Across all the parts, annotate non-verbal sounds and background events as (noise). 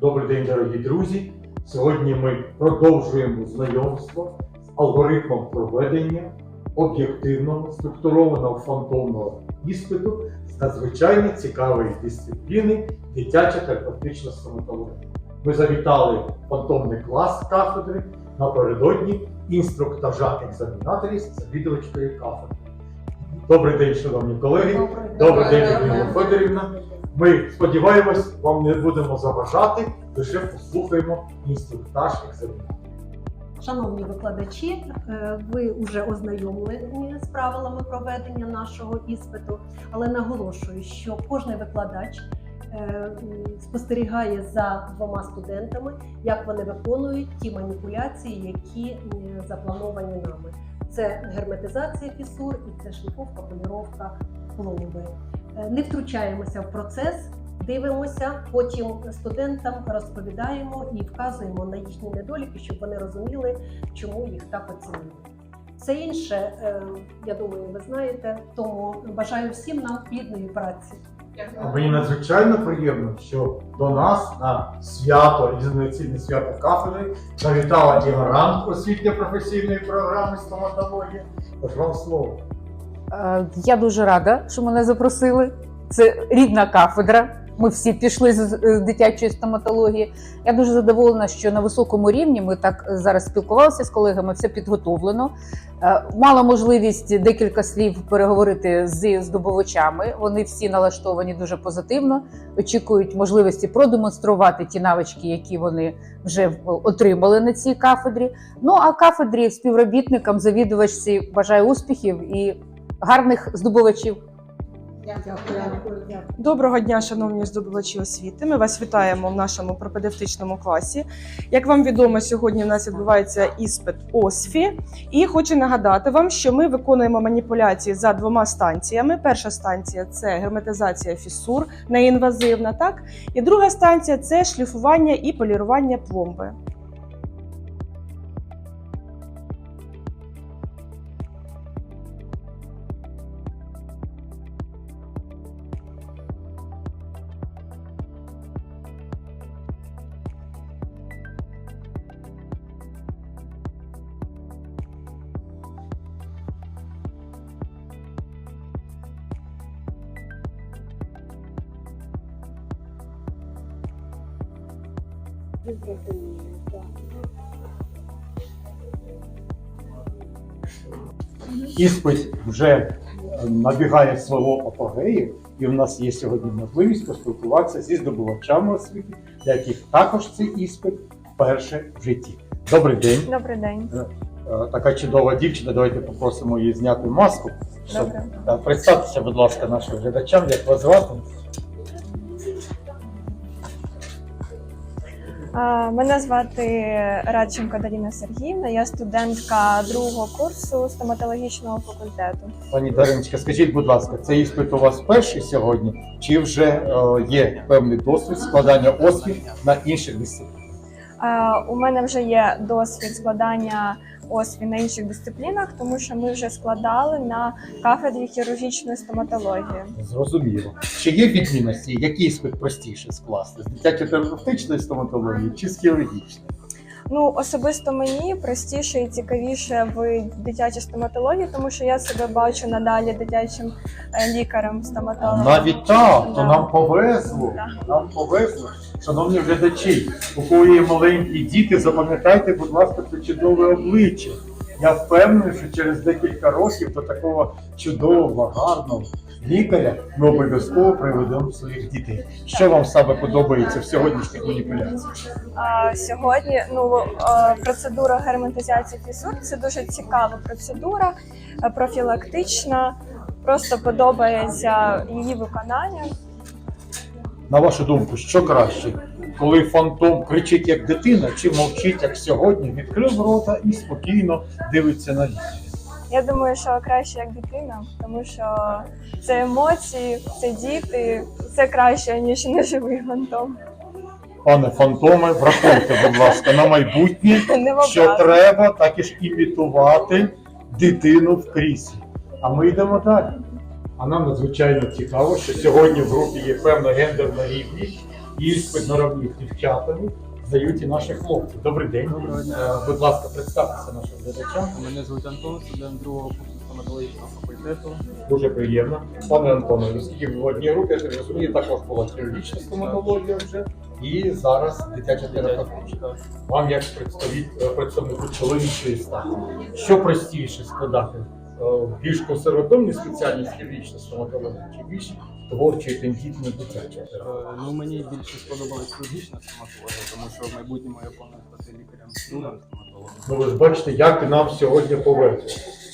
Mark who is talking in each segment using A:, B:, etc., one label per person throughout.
A: Добрий день, дорогі друзі. Сьогодні ми продовжуємо знайомство з алгоритмом проведення об'єктивного структурованого фантомного іспиту з надзвичайно цікавої дисципліни дитяча терапевтична стоматологія. Ми завітали фантомний клас кафедри напередодні інструктажа екзаменаторів з завідувачкою кафедри. Добрий день, шановні колеги. Добрий день, Людмила Федорівна. Ми сподіваємось, вам не будемо заважати, лише послухаємо інструктаж екзамену.
B: Шановні викладачі, е, ви вже ознайомлені з правилами проведення нашого іспиту, але наголошую, що кожен викладач е, спостерігає за двома студентами, як вони виконують ті маніпуляції, які е, заплановані нами. Це герметизація фісур і це шліфовка, поліровка пломби. Е, Не втручаємося в процес, дивимося, потім студентам розповідаємо і вказуємо на їхні недоліки, щоб вони розуміли, чому їх так оцінили. Все інше, е, я думаю, ви знаєте, тому бажаю всім нам плідної праці.
A: А мені надзвичайно приємно, що до нас на свято, різновиційне свято кафедри, завітала і гарант освітньо-професійної програми стоматології. Тож вам слово.
C: Е, Я дуже рада, що мене запросили. Це рідна кафедра. Ми всі пішли з дитячої стоматології. Я дуже задоволена, що на високому рівні ми так зараз спілкувалися з колегами, все підготовлено. Е, Мала можливість декілька слів переговорити з здобувачами. Вони всі налаштовані дуже позитивно, очікують можливості продемонструвати ті навички, які вони вже отримали на цій кафедрі. Ну а кафедрі співробітникам, завідувачці бажаю успіхів і гарних здобувачів.
D: Доброго дня, шановні здобувачі освіти. Ми вас вітаємо в нашому пропедевтичному класі. Як вам відомо, сьогодні в нас відбувається іспит ОСФІ. І хочу нагадати вам, що ми виконуємо маніпуляції за двома станціями. Перша станція це герметизація фісур, неінвазивна, так? І друга станція це шліфування і полірування пломби.
A: Іспит вже набігає свого апогею, і в нас є сьогодні можливість поспілкуватися зі здобувачами освіти, для яких також цей іспит вперше в житті. Добрий день.
E: Добрий день.
A: Е, Така чудова дівчина. Давайте попросимо її зняти маску. Щоб-
E: Добре.
A: Е, Представтеся, будь ласка, нашим глядачам, як вас звати.
E: Мене звати Радченко Даріна Сергіївна. Я студентка другого курсу стоматологічного факультету.
A: Пані Дариночка, скажіть, будь ласка, цей іспит у вас перший сьогодні, чи вже е, є певний досвід складання освіт на інших дисциплінах?
E: У мене вже є досвід складання осві на інших дисциплінах, тому що ми вже складали на кафедрі хірургічної стоматології.
A: Зрозуміло. Чи є відмінності, який іспит простіше скласти? З дитячо-терапевтичної стоматології чи з хірургічної?
E: Ну, особисто мені простіше і цікавіше в дитячій стоматології, тому що я себе бачу надалі дитячим е, лікарем стоматологом.
A: Навіть так, то
E: Да.
A: нам повезло. Нам повезло. Шановні глядачі, у кого є маленькі діти, запам'ятайте, будь ласка, це чудове обличчя. Я впевнений, що через декілька років до такого чудового, гарного лікаря ми обов'язково приведемо своїх дітей. Що вам саме подобається в сьогоднішніх маніпуляціях?
E: Сьогодні ну процедура герметизації фісур це дуже цікава процедура, профілактична. Просто подобається її виконання.
A: На вашу думку, що краще, коли фантом кричить як дитина, чи мовчить як сьогодні, відкрив рота і спокійно дивиться на лікаря?
E: Я думаю, що краще як дитина, тому що це емоції, це діти, це краще ніж неживий фантом.
A: Пане фантоме, врахуйте, будь ласка, на майбутнє, (laughs) що треба так і ж імітувати дитину в кріслі. А ми йдемо далі. А нам надзвичайно цікаво, що сьогодні в групі є певна гендерна рівність, іспит наравні з дівчатами здають і наші хлопці. Добрий день.
F: Доброго дня.
A: Е, Будь ласка, представтеся нашим глядачам.
F: Мене звуть Антон, студент другого курсу стоматологічного факультету.
A: Дуже приємно. Пане Антоне, оскільки в одній групі, я так розумію, також була хірургічна стоматологія вже. І зараз дитяча терапевтична. Вам як представник- представнику чоловічої статі, що простіше складати? Е, Більш консервативну спеціальність хірургічна стоматологія чи більш творча і тендітна дитяча?
F: Е, Ну мені більше сподобалась хірургічна стоматологія, тому що в майбутньому я планую стати лікарем другим стоматологом.
A: Ну ви ж бачите, як нам сьогодні повезло.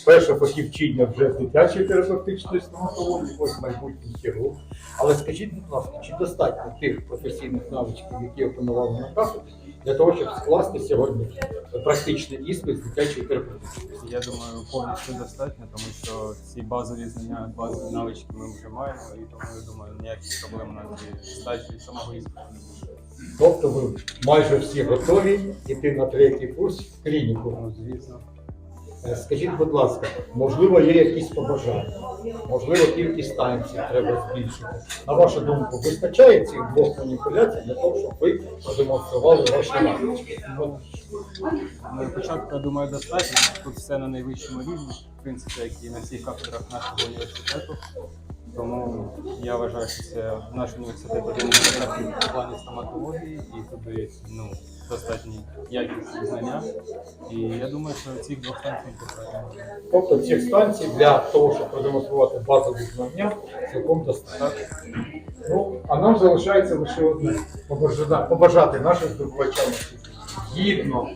A: Перша фахівчиня вже з дитячої терапевтичної стоматології, ось майбутній хірург. Але скажіть, будь ласка, чи достатньо тих професійних навичків, які опанували на кафедрі, для того, щоб скласти сьогодні практичний іспит з дитячої терапевтики.
F: Я думаю, повністю достатньо, тому що ці базові знання, базові навички ми вже маємо, і тому я думаю, ніяких проблем на здачі самого іспиту не буде.
A: Тобто ви майже всі готові йти на третій курс в клініку.
F: Ну, звісно.
A: Е, Скажіть, будь ласка, можливо, є якісь побажання? Можливо, кількість станцій треба збільшити. На вашу думку, вистачає цих двох маніпуляцій для того, щоб ви продемонстрували ваші навички?
F: Ну, на початку, я думаю, достатньо. Тут все на найвищому рівні, в принципі, як і на всіх кафедрах нашого університету. Тому я вважаю, що це наш університет один в плані стоматології, і туди ну, достатні якісні знання. І я думаю, що цих двох станцій достатньо.
A: Тобто цих станцій для того, щоб продемонструвати базові знання, цілком достатньо. Ну, а нам залишається лише одне побажати, нашим здобувачам гідно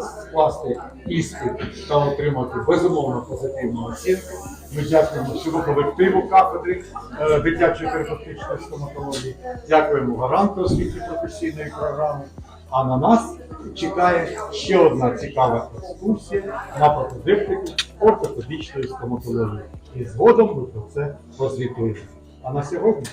A: скласти іспит та отримати безумовно позитивну оцінку. Ми дякуємо всьому колективу кафедри е, дитячої терапевтичної стоматології, дякуємо гаранту освіти професійної програми. А на нас чекає ще одна цікава екскурсія на пропедевтику ортопедичної стоматології. І згодом ми про це розвітуємо. А на сьогодні.